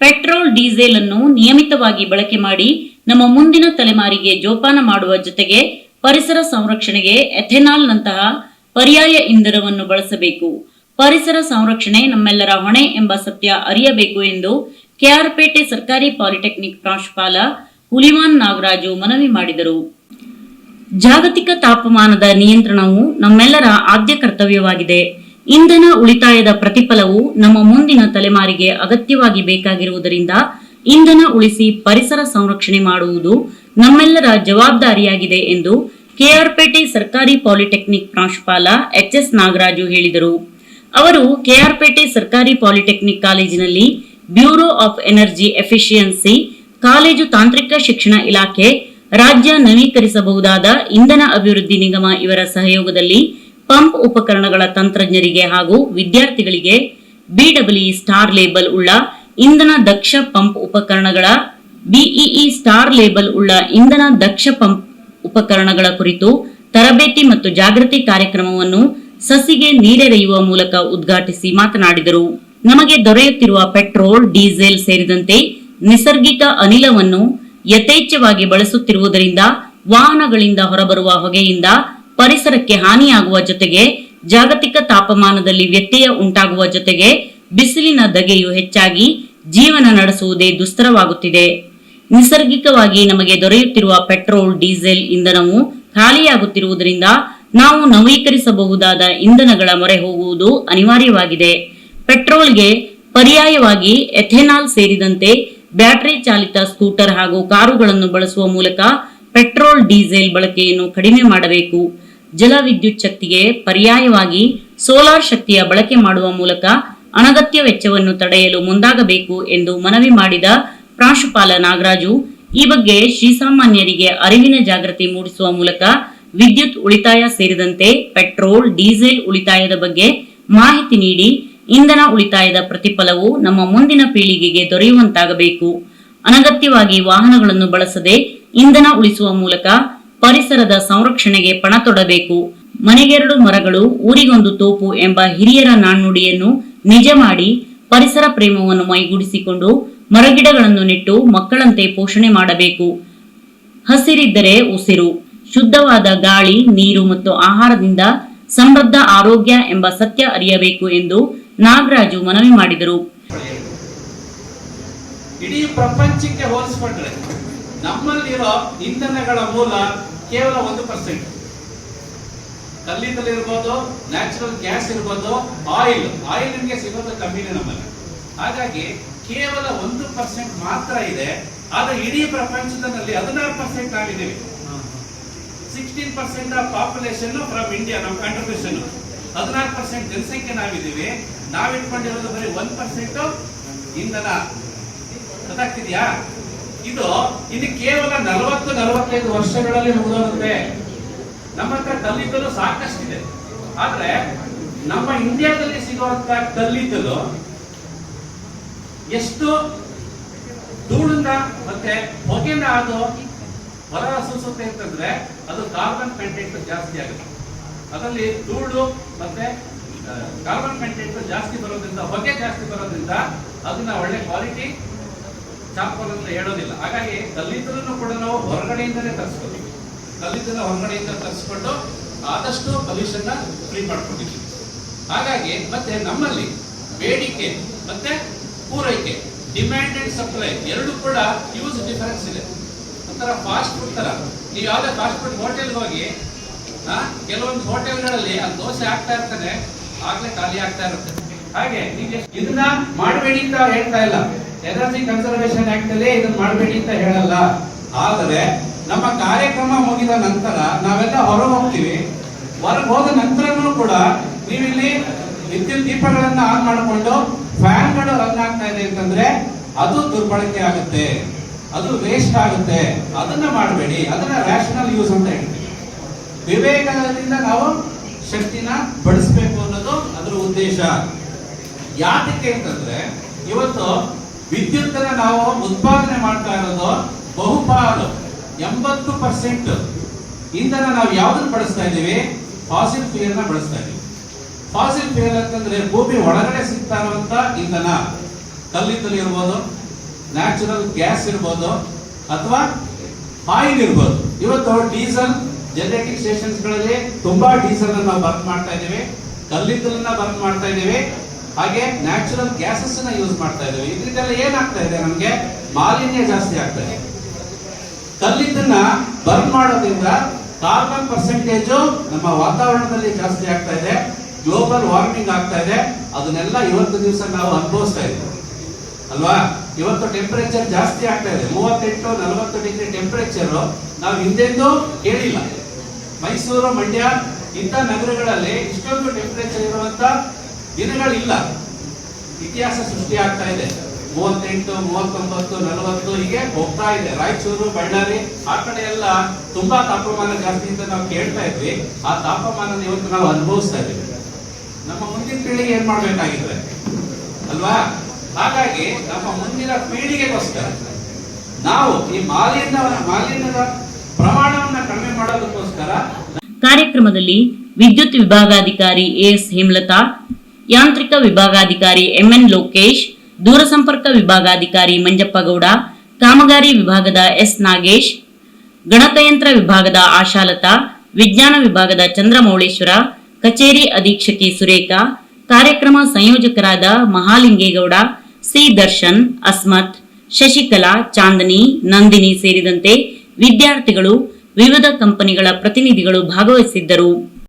Petrol, diesel ಅನ್ನು ನಿಯಮಿತವಾಗಿ ಬಳಕೆ ಮಾಡಿ ನಮ್ಮ ಮುಂದಿನ ತಲೆಮಾರಿಗೆ ಜೋಪಾನ ಮಾಡುವ ಜೊತೆಗೆ ಪರಿಸರ ಸಂರಕ್ಷಣೆಗೆ ಎಥೆನಾಲ್ ನಂತಹ ಪರ್ಯಾಯ ಇಂಧನವನ್ನು ಬಳಸಬೇಕು. ಪರಿಸರ ಸಂರಕ್ಷಣೆ ನಮ್ಮೆಲ್ಲರ ಹೊಣೆ ಎಂಬ ಸತ್ಯ ಅರಿಯಬೇಕು ಎಂದು ಕೆಆರ್ಪೇಟೆ ಸರ್ಕಾರಿ ಪಾಲಿಟೆಕ್ನಿಕ್ ಪ್ರಾಂಶುಪಾಲ ಹುಲಿವಾನ್ ನಾಗರಾಜು ಮನವಿ ಮಾಡಿದರು. ಜಾಗತಿಕ ತಾಪಮಾನದ ನಿಯಂತ್ರಣವು ನಮ್ಮೆಲ್ಲರ ಆದ್ಯ ಕರ್ತವ್ಯವಾಗಿದೆ. ಇಂಧನ ಉಳಿತಾಯದ ಪ್ರತಿಫಲವು ನಮ್ಮ ಮುಂದಿನ ತಲೆಮಾರಿಗೆ ಅಗತ್ಯವಾಗಿ ಬೇಕಾಗಿರುವುದರಿಂದ ಇಂಧನ ಉಳಿಸಿ ಪರಿಸರ ಸಂರಕ್ಷಣೆ ಮಾಡುವುದು ನಮ್ಮೆಲ್ಲರ ಜವಾಬ್ದಾರಿಯಾಗಿದೆ ಎಂದು ಕೆಆರ್ಪೇಟೆ ಸರ್ಕಾರಿ ಪಾಲಿಟೆಕ್ನಿಕ್ ಪ್ರಾಂಶುಪಾಲ ಎಚ್ ಎಸ್ ನಾಗರಾಜು ಹೇಳಿದರು. ಅವರು ಕೆಆರ್ಪೇಟೆ ಸರ್ಕಾರಿ ಪಾಲಿಟೆಕ್ನಿಕ್ ಕಾಲೇಜಿನಲ್ಲಿ bureau of energy efficiency, college ತಾಂತ್ರಿಕ ಶಿಕ್ಷಣ ಇಲಾಖೆ, ರಾಜ್ಯ ನವೀಕರಿಸಬಹುದಾದ ಇಂಧನ ಅಭಿವೃದ್ಧಿ ನಿಗಮ ಇವರ ಸಹಯೋಗದಲ್ಲಿ ಪಂಪ್ ಉಪಕರಣಗಳ ತಂತ್ರಜ್ಞರಿಗೆ ಹಾಗೂ ವಿದ್ಯಾರ್ಥಿಗಳಿಗೆ ಬಿಡಬ್ಲ್ಯೂ ಸ್ಟಾರ್ ಲೇಬಲ್ ಉಳ್ಳ ಇಂಧನ ದಕ್ಷ ಪಂಪ್ ಉಪಕರಣಗಳ ಬಿಇಇ ಸ್ಟಾರ್ ಲೇಬಲ್ ಉಳ್ಳ ಇಂಧನ ದಕ್ಷ ಪಂಪ್ ಉಪಕರಣಗಳ ಕುರಿತು ತರಬೇತಿ ಮತ್ತು ಜಾಗೃತಿ ಕಾರ್ಯಕ್ರಮವನ್ನು ಸಸಿಗೆ ನೀರೆರೆಯುವ ಮೂಲಕ ಉದ್ಘಾಟಿಸಿ ಮಾತನಾಡಿದರು. ನಮಗೆ ದೊರೆಯುತ್ತಿರುವ ಪೆಟ್ರೋಲ್, ಡೀಸೆಲ್ ಸೇರಿದಂತೆ ನಿಸರ್ಗಿಕ ಅನಿಲವನ್ನು ಯಥೇಚ್ಛವಾಗಿ ಬಳಸುತ್ತಿರುವುದರಿಂದ ವಾಹನಗಳಿಂದ ಹೊರಬರುವ ಹೊಗೆಯಿಂದ ಪರಿಸರಕ್ಕೆ ಹಾನಿಯಾಗುವ ಜೊತೆಗೆ ಜಾಗತಿಕ ತಾಪಮಾನದಲ್ಲಿ ವ್ಯತ್ಯಯ ಉಂಟಾಗುವ ಜೊತೆಗೆ ಬಿಸಿಲಿನ ಧಗೆಯು ಹೆಚ್ಚಾಗಿ ಜೀವನ ನಡೆಸುವುದೇ ದುಸ್ತರವಾಗುತ್ತಿದೆ. ನಿಸರ್ಗಿಕವಾಗಿ ನಮಗೆ ದೊರೆಯುತ್ತಿರುವ ಪೆಟ್ರೋಲ್, ಡೀಸೆಲ್ ಇಂಧನವು ಖಾಲಿಯಾಗುತ್ತಿರುವುದರಿಂದ ನಾವು ನವೀಕರಿಸಬಹುದಾದ ಇಂಧನಗಳ ಮೊರೆ ಹೋಗುವುದು ಅನಿವಾರ್ಯವಾಗಿದೆ. ಪೆಟ್ರೋಲ್ಗೆ ಪರ್ಯಾಯವಾಗಿ ಎಥೆನಾಲ್ ಸೇರಿದಂತೆ ಬ್ಯಾಟರಿ ಚಾಲಿತ ಸ್ಕೂಟರ್ ಹಾಗೂ ಕಾರುಗಳನ್ನು ಬಳಸುವ ಮೂಲಕ ಪೆಟ್ರೋಲ್, ಡೀಸೆಲ್ ಬಳಕೆಯನ್ನು ಕಡಿಮೆ ಮಾಡಬೇಕು. ಜಲ ವಿದ್ಯುತ್ ಶಕ್ತಿಗೆ ಪರ್ಯಾಯವಾಗಿ ಸೋಲಾರ್ ಶಕ್ತಿಯ ಬಳಕೆ ಮಾಡುವ ಮೂಲಕ ಅನಗತ್ಯ ವೆಚ್ಚವನ್ನು ತಡೆಯಲು ಮುಂದಾಗಬೇಕು ಎಂದು ಮನವಿ ಮಾಡಿದ ಪ್ರಾಂಶುಪಾಲ ನಾಗರಾಜು. ಈ ಬಗ್ಗೆ ಶ್ರೀಸಾಮಾನ್ಯರಿಗೆ ಅರಿವಿನ ಜಾಗೃತಿ ಮೂಡಿಸುವ ಮೂಲಕ ವಿದ್ಯುತ್ ಉಳಿತಾಯ ಸೇರಿದಂತೆ ಪೆಟ್ರೋಲ್, ಡೀಸೆಲ್ ಉಳಿತಾಯದ ಬಗ್ಗೆ ಮಾಹಿತಿ ನೀಡಿ ಇಂಧನ ಉಳಿತಾಯದ ಪ್ರತಿಫಲವು ನಮ್ಮ ಮುಂದಿನ ಪೀಳಿಗೆಗೆ ದೊರೆಯುವಂತಾಗಬೇಕು. ಅನಗತ್ಯವಾಗಿ ವಾಹನಗಳನ್ನು ಬಳಸದೆ ಇಂಧನ ಉಳಿಸುವ ಮೂಲಕ ಪರಿಸರದ ಸಂರಕ್ಷಣೆಗೆ ಪಣ ತೊಡಬೇಕು. ಮನೆಗೆರಡು ಮರಗಳು, ಊರಿಗೊಂದು ತೋಪು ಎಂಬ ಹಿರಿಯರ ನಾಣ್ಣುಡಿಯನ್ನು ನಿಜ ಮಾಡಿ ಪರಿಸರ ಪ್ರೇಮವನ್ನು ಮೈಗೂಡಿಸಿಕೊಂಡು ಮರಗಿಡಗಳನ್ನು ನೆಟ್ಟು ಮಕ್ಕಳಂತೆ ಪೋಷಣೆ ಮಾಡಬೇಕು. ಹಸಿರಿದ್ದರೆ ಉಸಿರು, ಶುದ್ಧವಾದ ಗಾಳಿ, ನೀರು ಮತ್ತು ಆಹಾರದಿಂದ ಸಮೃದ್ಧ ಆರೋಗ್ಯ ಎಂಬ ಸತ್ಯ ಅರಿಯಬೇಕು ಎಂದು ನಾಗರಾಜು ಮನವಿ ಮಾಡಿದರು. ಇಡೀ ಪ್ರಪಂಚಕ್ಕೆ ಹೋಲಿಸ್ಕೊಂಡ್ರೆ ನಮ್ಮಲ್ಲಿರೋ ಇಂಧನಗಳ ಮೂಲ ಕೇವಲ ಒಂದು ಪರ್ಸೆಂಟ್ ಕಲ್ಲಿದ್ದಲಿರ್ಬೋದು ನ್ಯಾಚುರಲ್ ಗ್ಯಾಸ್ ಇರ್ಬೋದು ಆಯಿಲ್ ಆಯಿಲ್ ನಿಮಗೆ ಸಿಗೋದು ಕಮ್ಮಿನೇ ನಮ್ಮಲ್ಲಿ. ಹಾಗಾಗಿ ಕೇವಲ ಒಂದು ಪರ್ಸೆಂಟ್ ಮಾತ್ರ ಇದೆ. ಆದ್ರೆ ಇಡೀ ಪ್ರಪಂಚದಲ್ಲಿ ಹದಿನಾರು ಪರ್ಸೆಂಟ್ ಆಗಿದ್ದೀವಿ sixteen percent of population from India ನಮ್ಮ ಕಾಂಟ್ರಿಬ್ಯೂಷನ್ ಹದಿನಾರು ಪರ್ಸೆಂಟ್ ಜನಸಂಖ್ಯೆ ನಾವಿದ್ದೀವಿ. ನಾವಿಟ್ಕೊಂಡಿರೋದು ಬರೀ ಒನ್ ಪರ್ಸೆಂಟ್ ಇಂಧನ. ಗೊತ್ತಾಗ್ತಿದ್ಯಾ? ಇದು ಇದು ಕೇವಲ ನಲವತ್ತು ನಲವತ್ತೈದು ವರ್ಷಗಳಲ್ಲಿ ಮುಗಿದೋಗುತ್ತೆ ನಮ್ಮ ಹತ್ರ ಕಲ್ಲಿದ್ದಲು ಸಾಕಷ್ಟಿದೆ. ಆದ್ರೆ ನಮ್ಮ ಇಂಡಿಯಾದಲ್ಲಿ ಸಿಗುವಂತ ಕಲ್ಲಿದ್ದಲು ಎಷ್ಟು ಧೂಳಿಂದ ಮತ್ತೆ ಹೊಗೆನ ಅದು ಹೊರ ಸೂಸುತ್ತೆ ಅಂತಂದ್ರೆ ಅದು ಕಾರ್ಬನ್ ಕಂಟೆಂಟ್ ಜಾಸ್ತಿ ಆಗುತ್ತೆ. ಅದರಲ್ಲಿ ಧೂಳು ಮತ್ತೆ ಕಾರ್ಬನ್ ಕಂಟೆಂಟ್ ಜಾಸ್ತಿ ಬರೋದ್ರಿಂದ, ಹೊಗೆ ಜಾಸ್ತಿ ಬರೋದ್ರಿಂದ ಅದನ್ನ ಒಳ್ಳೆ ಕ್ವಾಲಿಟಿ ಚಾಪಲ್ ಅಂತ ಹೇಳೋದಿಲ್ಲ. ಹಾಗಾಗಿ ಕಲ್ಲಿದ್ದಲನ್ನು ಕೂಡ ನಾವು ಹೊರಗಡೆಯಿಂದಲೇ ತರಿಸ್ಕೋತೀವಿ. ಕಲ್ಲಿದ್ದಲ ಹೊರಗಡೆಯಿಂದ ತರಿಸ್ಕೊಂಡು ಆದಷ್ಟು ಪೊಲ್ಯೂಷನ್ನ ಫ್ರೀ ಮಾಡ್ಕೊಂಡಿದ್ದೀವಿ ಹಾಗಾಗಿ ಮತ್ತೆ ನಮ್ಮಲ್ಲಿ ಬೇಡಿಕೆ ಮತ್ತೆ ಪೂರೈಕೆ, ಡಿಮ್ಯಾಂಡ್ ಅಂಡ್ ಸಪ್ಲೈ ಎರಡು ಕೂಡ ಯೂಸ್ ಡಿಫರೆನ್ಸ್ ಇದೆ. ಒಂಥರ ಫಾಸ್ಟ್ ಫುಡ್ ತರ. ನೀವು ಯಾವುದೇ ಫಾಸ್ಟ್ ಫುಡ್ ಹೋಟೆಲ್ಗೆ ಹೋಗಿ ಕೆಲವೊಂದು ಹೋಟೆಲ್ಗಳಲ್ಲಿ ಆ ದೋಸೆ ಆಗ್ತಾ ಇರ್ತಾನೆ, ಆಗ್ಲೇ ಖಾಲಿ ಆಗ್ತಾ ಇರುತ್ತೆ. ಹಾಗೆ ನೀವು ಇದನ್ನ ಮಾಡಬೇಡಿ ಅಂತ ಹೇಳ್ತಾ ಇಲ್ಲ. ಎನರ್ಜಿ ಕನ್ಸರ್ವೇಶನ್ ಆಕ್ಟ್ ಅಲ್ಲಿ ಇದನ್ನ ಮಾಡಬೇಡಿ ಅಂತ ಹೇಳಲ್ಲ. ಆದರೆ ನಮ್ಮ ಕಾರ್ಯಕ್ರಮ ಮುಗಿದ ನಂತರ ನಾವೆಲ್ಲ ಹೊರ ಹೋಗ್ತೀವಿ. ಹೊರಗೆ ಹೋದ ನಂತರನೂ ಕೂಡ ನೀವಿಲ್ಲಿ ವಿದ್ಯುತ್ ದೀಪಗಳನ್ನು ಆನ್ ಮಾಡಿಕೊಂಡು ಫ್ಯಾನ್ಗಳು ರನ್ ಆಗ್ತಾ ಇದೆ ಅಂತಂದ್ರೆ ಅದು ದುರ್ಬಳಕೆ ಆಗುತ್ತೆ. ಅದು ವೇಸ್ಟ್ ಆಗುತ್ತೆ. ಅದನ್ನ ಮಾಡಬೇಡಿ. ಅದನ್ನ ರ್ಯಾಷನಲ್ ಯೂಸ್ ಅಂತ ಹೇಳ್ತೀವಿ. ವಿವೇಕದಿಂದ ನಾವು ಶಕ್ತಿನ ಬಳಸಬೇಕು ಅನ್ನೋದು ಅದರ ಉದ್ದೇಶ. ಯಾತಕ್ಕೆ ಅಂತಂದ್ರೆ ಇವತ್ತು ವಿದ್ಯುತ್ತನ್ನ ನಾವು ಉತ್ಪಾದನೆ ಮಾಡ್ತಾ ಇರೋದು ಬಹುಪಾಲು ಎಂಬತ್ತು ಪರ್ಸೆಂಟ್ ಇಂಧನ ನಾವು ಯಾವ್ದನ್ನ ಬಳಸ್ತಾ ಇದ್ದೀವಿ? ಫಾಸಿಲ್ ಫ್ಯೂಯಲ್ನ ಬಳಸ್ತಾ ಇದ್ದೀವಿ. ಫಾಸಿಲ್ ಫ್ಯೂಯಲ್ ಅಂತಂದ್ರೆ ಭೂಮಿ ಒಳಗಡೆ ಸಿಗ್ತಾ ಇರುವಂತ ಇಂಧನ. ಕಲ್ಲಿದ್ದಲು ಇರ್ಬೋದು ನ್ಯಾಚುರಲ್ ಗ್ಯಾಸ್ ಇರ್ಬೋದು, ಅಥವಾ ಆಯಿಲ್ ಇರ್ಬೋದು. ಇವತ್ತು ಡೀಸೆಲ್ ಜನರೇಟಿಂಗ್ ಸ್ಟೇಷನ್ಸ್ಗಳಲ್ಲಿ ತುಂಬಾ ಡೀಸೆಲ್ ನಾವು ಬರ್ಕ್ ಮಾಡ್ತಾ ಇದ್ದೀವಿ. ಕಲ್ಲಿದ್ದಲನ್ನ ಬರ್ಕ್ ಮಾಡ್ತಾ ಇದ್ದೀವಿ. ಹಾಗೆ ನ್ಯಾಚುರಲ್ ಗ್ಯಾಸಸ್ನ ಯೂಸ್ ಮಾಡ್ತಾ ಇದ್ದೇವೆ. ಇದರಿಂದೆಲ್ಲ ಏನಾಗ್ತಾ ಇದೆ? ನಮಗೆ ಮಾಲಿನ್ಯ ಜಾಸ್ತಿ ಆಗ್ತಾ ಇದೆ. ಕಲ್ಲಿದ್ದನ್ನ ಬರ್ನ್ ಮಾಡೋದ್ರಿಂದ ಕಾರ್ಬನ್ ಪರ್ಸೆಂಟೇಜು ನಮ್ಮ ವಾತಾವರಣದಲ್ಲಿ ಜಾಸ್ತಿ ಆಗ್ತಾ ಇದೆ. ಗ್ಲೋಬಲ್ ವಾರ್ಮಿಂಗ್ ಆಗ್ತಾ ಇದೆ. ಅದನ್ನೆಲ್ಲ ಇವತ್ತು ದಿವಸ ನಾವು ಅನುಭವಿಸ್ತಾ ಇದ್ದೀವಿ ಅಲ್ವಾ? ಇವತ್ತು ಟೆಂಪರೇಚರ್ ಜಾಸ್ತಿ ಆಗ್ತಾ ಇದೆ. ಮೂವತ್ತೆಂಟು, ನಲವತ್ತು ಡಿಗ್ರಿ ಟೆಂಪರೇಚರ್ ನಾವು ಹಿಂದೆಂದೂ ಕೇಳಿಲ್ಲ. ಮೈಸೂರು, ಮಂಡ್ಯ ಇಂಥ ನಗರಗಳಲ್ಲಿ ಇಷ್ಟೊಂದು ಟೆಂಪರೇಚರ್ ಇರುವಂತ ದಿನಗಳಿಲ್ಲ. ಇತಿಹಾಸ ಸೃಷ್ಟಿ ಆಗ್ತಾ ಇದೆ. ಮೂವತ್ತೆಂಟು, ಮೂವತ್ತೊಂಬತ್ತು, ನಲವತ್ತು ಹೀಗೆ ಹೋಗ್ತಾ ಇದೆ. ರಾಯಚೂರು, ಬಳ್ಳಾರಿ, ಆ ಕಡೆ ಎಲ್ಲ ತುಂಬಾ ತಾಪಮಾನ ಜಾಸ್ತಿ ಅಂತ ನಾವು ಕೇಳ್ತಾ ಇದ್ವಿ. ಆ ತಾಪಮಾನ ಇವತ್ತು ನಾವು ಅನುಭವಿಸ್ತಾ ಇದ್ದೀವಿ. ನಮ್ಮ ಮುಂದಿನ ಪೀಳಿಗೆ ಏನ್ ಮಾಡ್ಬೇಕಾಗಿದೆ ಅಲ್ವಾ? ಹಾಗಾಗಿ ನಮ್ಮ ಮುಂದಿನ ಪೀಳಿಗೆಗೋಸ್ಕರ ನಾವು ಈ ಮಾಲಿನ್ಯ ಮಾಲಿನ್ಯದ ಪ್ರಮಾಣವನ್ನ ಕಡಿಮೆ ಮಾಡೋದಕ್ಕೋಸ್ಕರ ಕಾರ್ಯಕ್ರಮದಲ್ಲಿ ವಿದ್ಯುತ್ ವಿಭಾಗಾಧಿಕಾರಿ ಎಸ್ ಹೇಮಲತಾ ಯಾಂತ್ರಿಕ ವಿಭಾಗಾಧಿಕಾರಿ ಎಂಎನ್ ಲೋಕೇಶ್ ದೂರಸಂಪರ್ಕ ವಿಭಾಗಾಧಿಕಾರಿ ಮಂಜಪ್ಪಗೌಡ ಕಾಮಗಾರಿ ವಿಭಾಗದ ಎಸ್ ನಾಗೇಶ್ ಗಣಕಯಂತ್ರ ವಿಭಾಗದ ಆಶಾಲತಾ, ವಿಜ್ಞಾನ ವಿಭಾಗದ ಚಂದ್ರಮೌಳೇಶ್ವರ, ಕಚೇರಿ ಅಧೀಕ್ಷಕಿ ಸುರೇಖಾ, ಕಾರ್ಯಕ್ರಮ ಸಂಯೋಜಕರಾದ ಮಹಾಲಿಂಗೇಗೌಡ, ಸಿ ದರ್ಶನ್, ಅಸ್ಮತ್, ಶಶಿಕಲಾ, ಚಾಂದನಿ, ನಂದಿನಿ ಸೇರಿದಂತೆ ವಿದ್ಯಾರ್ಥಿಗಳು ವಿವಿಧ ಕಂಪನಿಗಳ ಪ್ರತಿನಿಧಿಗಳು ಭಾಗವಹಿಸಿದ್ದರು.